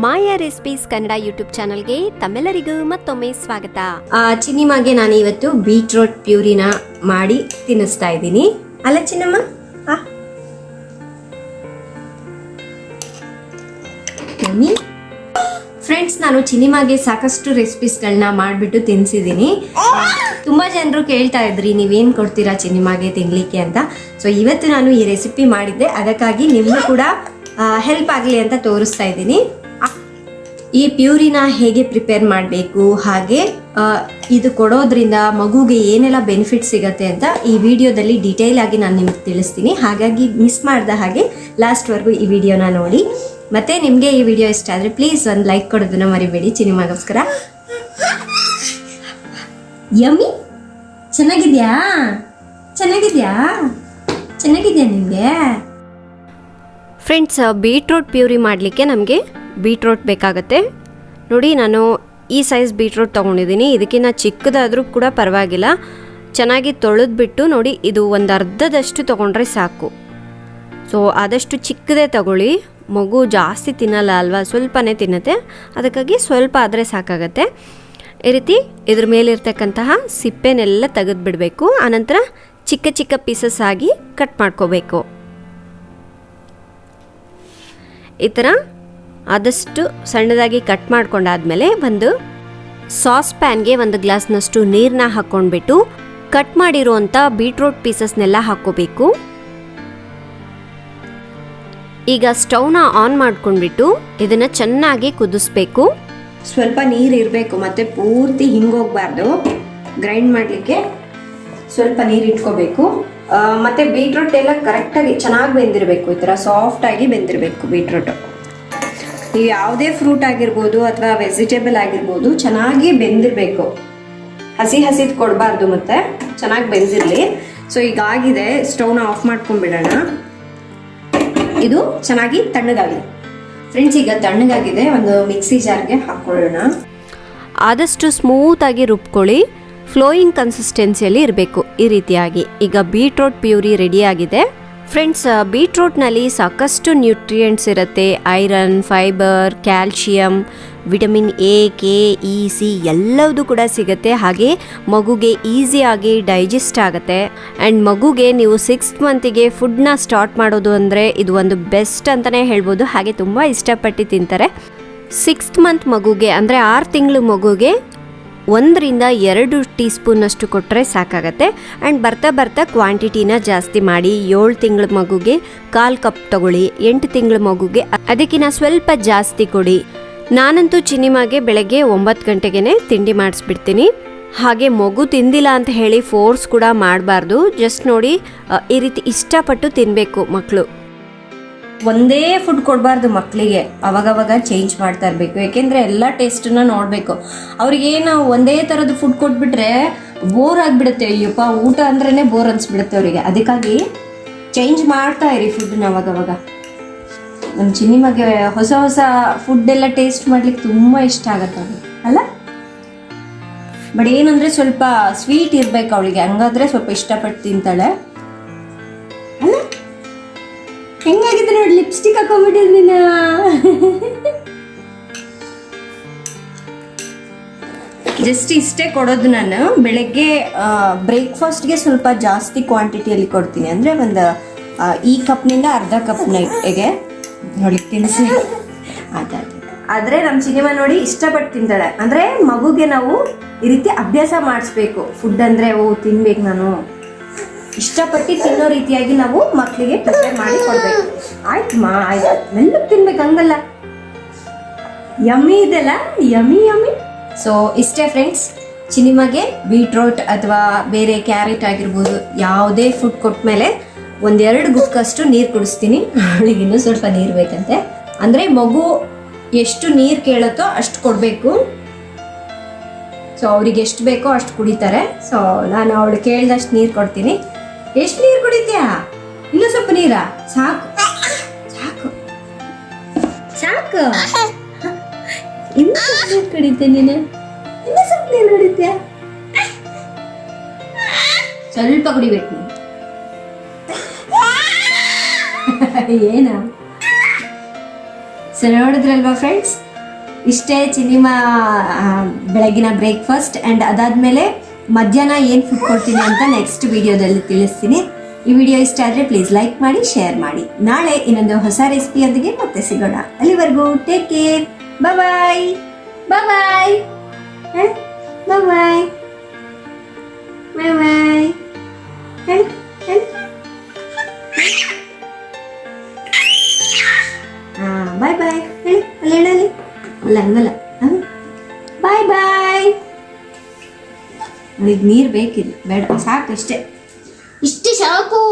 ಮಾಯಾ recipes Kannada YouTube ಚಾನಲ್ಗೆ ತಮ್ಮೆಲ್ಲರಿಗೂ ಮತ್ತೊಮ್ಮೆ ಸ್ವಾಗತ. ಆ, ಚಿನ್ನಿಮಾಗೆ ನಾನು ಇವತ್ತು ಬೀಟ್ರೋಟ್ ಪ್ಯೂರಿನ ಮಾಡಿ ತಿನ್ನಿಸ್ತಾ ಇದ್ದೀನಿ. ಅಲ್ಲ ಚಿನ್ನಮ್ಮ? ಫ್ರೆಂಡ್ಸ್ ನಾನು ಚಿನಿಮಾಗೆ ಸಾಕಷ್ಟು ರೆಸಿಪೀಸ್ಗಳನ್ನ ಮಾಡಿಬಿಟ್ಟು ತಿನ್ನಿಸಿದ್ದೀನಿ ತುಂಬಾ ಜನರು ಕೇಳ್ತಾ ಇದ್ರಿ ನೀವೇನು ಕೊಡ್ತೀರಾ ಚಿನಿಮಾಗೆ ತಿನ್ನಲಿಕ್ಕೆ ಅಂತ. ಸೊ ಇವತ್ತು ನಾನು ಈ ರೆಸಿಪಿ ಮಾಡಿದ್ದೆ. ಅದಕ್ಕಾಗಿ ನಿಮ್ಗೂ ಕೂಡ ಹೆಲ್ಪ್ ಆಗಲಿ ಅಂತ ತೋರಿಸ್ತಾ ಇದ್ದೀನಿ. ಈ ಪ್ಯೂರಿನ ಹೇಗೆ ಪ್ರಿಪೇರ್ ಮಾಡಬೇಕು, ಹಾಗೆ ಇದು ಕೊಡೋದ್ರಿಂದ ಮಗುಗೆ ಏನೆಲ್ಲ ಬೆನಿಫಿಟ್ ಸಿಗತ್ತೆ ಅಂತ ಈ ವಿಡಿಯೋದಲ್ಲಿ ಡೀಟೇಲ್ ಆಗಿ ನಾನು ನಿಮ್ಗೆ ತಿಳಿಸ್ತೀನಿ. ಹಾಗಾಗಿ ಮಿಸ್ ಮಾಡಿದ ಹಾಗೆ ಲಾಸ್ಟ್ವರೆಗೂ ಈ ವಿಡಿಯೋನ ನೋಡಿ. ಮತ್ತೆ ನಿಮಗೆ ಈ ವಿಡಿಯೋ ಇಷ್ಟ ಆದರೆ ಪ್ಲೀಸ್ ಒಂದು ಲೈಕ್ ಕೊಡೋದನ್ನು ಮರಿಬೇಡಿ. ಚಿನಿಮಾಗೋಸ್ಕರ. ಯಮ್ಮಿ, ಚೆನ್ನಾಗಿದ್ಯಾ? ಚೆನ್ನಾಗಿದ್ಯಾ? ಚೆನ್ನಾಗಿದ್ಯಾ ನಿಮಗೆ? ಫ್ರೆಂಡ್ಸ್ ಬೀಟ್ರೂಟ್ ಪ್ಯೂರಿ ಮಾಡಲಿಕ್ಕೆ ನಮಗೆ ಬೀಟ್ರೋಟ್ ಬೇಕಾಗತ್ತೆ. ನೋಡಿ, ನಾನು ಈ ಸೈಜ್ ಬೀಟ್ರೋಟ್ ತೊಗೊಂಡಿದ್ದೀನಿ. ಇದಕ್ಕಿಂತ ಚಿಕ್ಕದಾದರೂ ಕೂಡ ಪರವಾಗಿಲ್ಲ. ಚೆನ್ನಾಗಿ ತೊಳೆದ್ಬಿಟ್ಟು ನೋಡಿ, ಇದು ಒಂದು ಅರ್ಧದಷ್ಟು ತೊಗೊಂಡ್ರೆ ಸಾಕು. ಸೊ ಆದಷ್ಟು ಚಿಕ್ಕದೇ ತಗೊಳ್ಳಿ. ಮಗು ಜಾಸ್ತಿ ತಿನ್ನಲ್ಲ ಅಲ್ವಾ? ಸ್ವಲ್ಪನೇ ತಿನ್ನುತ್ತೆ. ಅದಕ್ಕಾಗಿ ಸ್ವಲ್ಪ ಆದರೆ ಸಾಕಾಗತ್ತೆ. ಈ ರೀತಿ ಇದ್ರ ಮೇಲಿರ್ತಕ್ಕಂತಹ ಸಿಪ್ಪೆನೆಲ್ಲ ತೆಗೆದುಬಿಡಬೇಕು. ಆನಂತರ ಚಿಕ್ಕ ಚಿಕ್ಕ ಪೀಸಸ್ ಆಗಿ ಕಟ್ ಮಾಡ್ಕೋಬೇಕು. ಈ ಥರ ಆದಷ್ಟು ಸಣ್ಣದಾಗಿ ಕಟ್ ಮಾಡ್ಕೊಂಡಾದ್ಮೇಲೆ ಒಂದು ಸಾಸ್ ಪ್ಯಾನ್ಗೆ ಒಂದು ಗ್ಲಾಸ್ನಷ್ಟು ನೀರನ್ನ ಹಾಕ್ಕೊಂಡ್ಬಿಟ್ಟು ಕಟ್ ಮಾಡಿರುವಂಥ ಬೀಟ್ರೂಟ್ ಪೀಸಸ್ನೆಲ್ಲ ಹಾಕ್ಕೋಬೇಕು. ಈಗ ಸ್ಟೌನ ಆನ್ ಮಾಡ್ಕೊಂಡ್ಬಿಟ್ಟು ಇದನ್ನು ಚೆನ್ನಾಗಿ ಕುದಿಸ್ಬೇಕು. ಸ್ವಲ್ಪ ನೀರು ಇರಬೇಕು, ಮತ್ತೆ ಪೂರ್ತಿ ಹಿಂಗೋಗ್ಬಾರ್ದು. ಗ್ರೈಂಡ್ ಮಾಡಲಿಕ್ಕೆ ಸ್ವಲ್ಪ ನೀರು ಇಟ್ಕೋಬೇಕು. ಮತ್ತೆ ಬೀಟ್ರೂಟ್ ಎಲ್ಲ ಕರೆಕ್ಟಾಗಿ ಚೆನ್ನಾಗಿ ಬೆಂದಿರಬೇಕು, ಈ ಥರ ಸಾಫ್ಟಾಗಿ ಬೆಂದಿರಬೇಕು ಬೀಟ್ರೂಟ್. ನೀವು ಯಾವುದೇ ಫ್ರೂಟ್ ಆಗಿರ್ಬೋದು ಅಥವಾ ವೆಜಿಟೇಬಲ್ ಆಗಿರ್ಬೋದು, ಚೆನ್ನಾಗಿ ಬೆಂದಿರಬೇಕು. ಹಸಿ ಹಸಿದ್ ಕೊಡಬಾರ್ದು ಮತ್ತೆ, ಚೆನ್ನಾಗಿ ಬೆಂದಿರಲಿ. ಸೊ ಈಗ ಆಗಿದೆ ಆಫ್ ಮಾಡ್ಕೊಂಡ್ಬಿಡೋಣ ಇದು ಚೆನ್ನಾಗಿ ತಣ್ಣಗಾಗಿದೆ ಫ್ರೆಂಡ್ಸ್ ಈಗ ತಣ್ಣಗಾಗಿದೆ, ಒಂದು ಮಿಕ್ಸಿ ಜಾರ್ಗೆ ಹಾಕೊಳ್ಳೋಣ. ಆದಷ್ಟು ಸ್ಮೂತಾಗಿ ರುಬ್ಕೊಳ್ಳಿ. ಫ್ಲೋಯಿಂಗ್ ಕನ್ಸಿಸ್ಟೆನ್ಸಿಯಲ್ಲಿ ಇರಬೇಕು, ಈ ರೀತಿಯಾಗಿ. ಈಗ ಬೀಟ್ರೋಟ್ ಪ್ಯೂರಿ ರೆಡಿಯಾಗಿದೆ ಫ್ರೆಂಡ್ಸ್ ಬೀಟ್ರೂಟ್ನಲ್ಲಿ ಸಾಕಷ್ಟು ನ್ಯೂಟ್ರಿಯೆಂಟ್ಸ್ ಇರುತ್ತೆ. Iron, fibre, calcium, vitamin A, K, E, C ಎಲ್ಲವೂ ಕೂಡ ಸಿಗುತ್ತೆ. ಹಾಗೆ ಮಗುಗೆ ಈಸಿಯಾಗಿ ಡೈಜೆಸ್ಟ್ ಆಗುತ್ತೆ. ಆ್ಯಂಡ್ ಮಗುಗೆ ನೀವು ಸಿಕ್ಸ್ತ್ ಮಂತಿಗೆ ಫುಡ್ನ ಸ್ಟಾರ್ಟ್ ಮಾಡೋದು ಅಂದರೆ ಇದು ಒಂದು ಬೆಸ್ಟ್ ಅಂತಲೇ ಹೇಳ್ಬೋದು. ಹಾಗೆ ತುಂಬ ಇಷ್ಟಪಟ್ಟು ತಿಂತಾರೆ. ಸಿಕ್ಸ್ತ್ ಮಂತ್ ಮಗುಗೆ ಅಂದರೆ ಆರು ತಿಂಗಳು ಮಗುಗೆ ಒಂದರಿಂದ ಎರಡು ಟೀ ಸ್ಪೂನಷ್ಟು ಕೊಟ್ಟರೆ ಸಾಕಾಗತ್ತೆ. ಆ್ಯಂಡ್ ಬರ್ತಾ ಬರ್ತಾ ಕ್ವಾಂಟಿಟಿನ ಜಾಸ್ತಿ ಮಾಡಿ ಏಳು ತಿಂಗಳ ಮಗುಗೆ ಕಾಲು ಕಪ್ ತಗೊಳ್ಳಿ, ಎಂಟು ತಿಂಗಳ ಮಗುಗೆ ಅದಕ್ಕಿಂತ ಸ್ವಲ್ಪ ಜಾಸ್ತಿ ಕೊಡಿ. ನಾನಂತೂ ಚಿನಿಮಾಗೆ ಬೆಳಗ್ಗೆ ಒಂಬತ್ತು ಗಂಟೆಗೆ ತಿಂಡಿ ಮಾಡಿಸ್ಬಿಡ್ತೀನಿ. ಹಾಗೆ ಮಗು ತಿಂದಿಲ್ಲ ಅಂತ ಹೇಳಿ ಫೋರ್ಸ್ ಕೂಡ ಮಾಡಬಾರ್ದು. ಜಸ್ಟ್ ನೋಡಿ ಈ ರೀತಿ ಇಷ್ಟಪಟ್ಟು ತಿನ್ನಬೇಕು ಮಕ್ಕಳು ಒಂದೇ ಫುಡ್ ಕೊಡಬಾರ್ದು ಮಕ್ಕಳಿಗೆ ಅವಾಗವಾಗ ಚೇಂಜ್ ಮಾಡ್ತಾ ಇರಬೇಕು. ಯಾಕೆಂದರೆ ಎಲ್ಲ ಟೇಸ್ಟನ್ನು ನೋಡಬೇಕು. ಅವ್ರಿಗೆ ನಾವು ಒಂದೇ ಥರದ ಫುಡ್ ಕೊಟ್ಬಿಟ್ರೆ ಬೋರ್ ಆಗಿಬಿಡುತ್ತೆ. ಅಯ್ಯಪ್ಪ, ಊಟ ಅಂದ್ರೇ ಬೋರ್ ಅನಿಸ್ಬಿಡುತ್ತೆ ಅವರಿಗೆ. ಅದಕ್ಕಾಗಿ ಚೇಂಜ್ ಮಾಡ್ತಾ ಇರಿ ಫುಡ್ನ ಅವಾಗವಾಗ. ನಮ್ಮ ಚಿನ್ನಿಮಗೆ ಹೊಸ ಹೊಸ ಫುಡ್ ಎಲ್ಲ ಟೇಸ್ಟ್ ಮಾಡ್ಲಿಕ್ಕೆ ತುಂಬ ಇಷ್ಟ ಆಗತ್ತೆ ಅವ್ರಿಗೆ. ಅಲ್ಲ? ಬಟ್ ಏನಂದರೆ ಸ್ವಲ್ಪ ಸ್ವೀಟ್ ಇರಬೇಕು ಅವಳಿಗೆ. ಹಂಗಾದ್ರೆ ಸ್ವಲ್ಪ ಇಷ್ಟಪಟ್ಟು ತಿಂತಾಳೆ. ಹೆಂಗಾಗಿದೆ ನೋಡಿ ಲಿಪ್ಸ್ಟಿಕ್ ಹಾಕೊಂಡ್ಬಿಟ್ಟಿದ್ದೀನ ಜಸ್ಟ್ ಇಷ್ಟೇ ಕೊಡೋದು ನಾನು. ಬೆಳಗ್ಗೆ ಬ್ರೇಕ್ಫಾಸ್ಟ್ಗೆ ಸ್ವಲ್ಪ ಜಾಸ್ತಿ ಕ್ವಾಂಟಿಟಿಯಲ್ಲಿ ಕೊಡ್ತೀನಿ. ಅಂದರೆ ಒಂದು ಈ ಕಪ್ನಿಂದ ಅರ್ಧ ಕಪ್ ನೈಟ್ಗೆ. ನೋಡಿ ತಿನ್ನಿಸಿ ಅದೇ ಆದರೆ ನಮ್ಮ ಸಿನಿಮಾ ನೋಡಿ ಇಷ್ಟಪಟ್ಟು ತಿಂತಾಳೆ. ಅಂದರೆ ಮಗುಗೆ ನಾವು ಈ ರೀತಿ ಅಭ್ಯಾಸ ಮಾಡಿಸ್ಬೇಕು. ಫುಡ್ ಅಂದರೆ ಓ ತಿನ್ಬೇಕು ನಾನು. ಇಷ್ಟಪಟ್ಟು ತಿನ್ನೋ ರೀತಿಯಾಗಿ ನಾವು ಮಕ್ಕಳಿಗೆ ಪ್ರಿಪೇರ್ ಮಾಡಿ ಕೊಡ್ಬೇಕು. ಮಾ, ಆಯ್ತು. ಮೆಲ್ಲ ತಿನ್ಬೇಕು, ಹಂಗಲ್ಲ. ಯಮ್ಮಿ ಇದೆಲ್ಲ ಯಮ್ಮಿ ಯಮ್ಮಿ. ಸೊ ಇಷ್ಟೇ ಫ್ರೆಂಡ್ಸ್ ಚಿನಿಮಗೆ ಬೀಟ್ರೋಟ್ ಅಥವಾ ಬೇರೆ ಕ್ಯಾರೆಟ್ ಆಗಿರ್ಬೋದು, ಯಾವುದೇ ಫುಡ್ ಕೊಟ್ಮೇಲೆ ಒಂದೆರಡು ಗುಕ್ಕಷ್ಟು ನೀರು ಕುಡಿಸ್ತೀನಿ. ಅವಳಿಗೆ ಇನ್ನೂ ಸ್ವಲ್ಪ ನೀರು ಬೇಕಂತೆ. ಅಂದರೆ ಮಗು ಎಷ್ಟು ನೀರು ಕೇಳುತ್ತೋ ಅಷ್ಟು ಕೊಡಬೇಕು. ಸೊ ಅವ್ರಿಗೆ ಎಷ್ಟು ಬೇಕೋ ಅಷ್ಟು ಕುಡಿತಾರೆ. ಸೊ ನಾನು ಅವಳು ಕೇಳಿದಷ್ಟು ನೀರು ಕೊಡ್ತೀನಿ. ಎಷ್ಟು ನೀರು ಕುಡಿತೀಯಾ? ಇನ್ನೂ ಸ್ವಲ್ಪ ನೀರಾ? ಸಾಕು. ಸಾಕು. ಸಾಕು. ಇನ್ನೂ ಸ್ವಲ್ಪ ನೀರು ಕುಡಿತೆ ನೀನು? ಇನ್ನೂ ಸ್ವಲ್ಪ ನೀರು ಕುಡಿತೀಯಾ? ಸ್ವಲ್ಪ ಕುಡಿಬೇಕು. ಏನ? ಸೊ ನೋಡಿದ್ರಲ್ವಾ ಫ್ರೆಂಡ್ಸ್ ಇಷ್ಟೇ ಸಿನಿಮಾ ಬೆಳಗಿನ ಬ್ರೇಕ್ಫಾಸ್ಟ್ ಆ್ಯಂಡ್ ಅದಾದಮೇಲೆ ಮಧ್ಯಾಹ್ನ ಏನು ಫುಡ್ ಕೊಡ್ತೀನಿ ಅಂತ ನೆಕ್ಸ್ಟ್ ವಿಡಿಯೋದಲ್ಲಿ ತಿಳಿಸ್ತೀನಿ. ಈ ವಿಡಿಯೋ ಇಷ್ಟ ಆದರೆ ಪ್ಲೀಸ್ ಲೈಕ್ ಮಾಡಿ ಶೇರ್ ಮಾಡಿ. ನಾಳೆ ಇನ್ನೊಂದು ಹೊಸ ರೆಸಿಪಿಯೊಂದಿಗೆ ಮತ್ತೆ ಸಿಗೋಣ. ಅಲ್ಲಿವರೆಗೂ ಟೇಕ್ ಕೇರ್ ಬಾಯ್ ಬಾಯ್ ಬಾಯ್ ಬಾಯ್ ಬಾಯ್ ಬಾಯ್ ಹೇಳಿ ಅಲ್ಲಿ ಹೇಳಲ್ಲಿ ಅಲ್ಲ, ಹಂಗಲ್ಲ. ಅವಳಿಗೆ ನೀರು ಬೇಕಿಲ್ಲ. ಬೇಡ ಸಾಕು ಇಷ್ಟೇ ಇಷ್ಟು ಸಾಕು.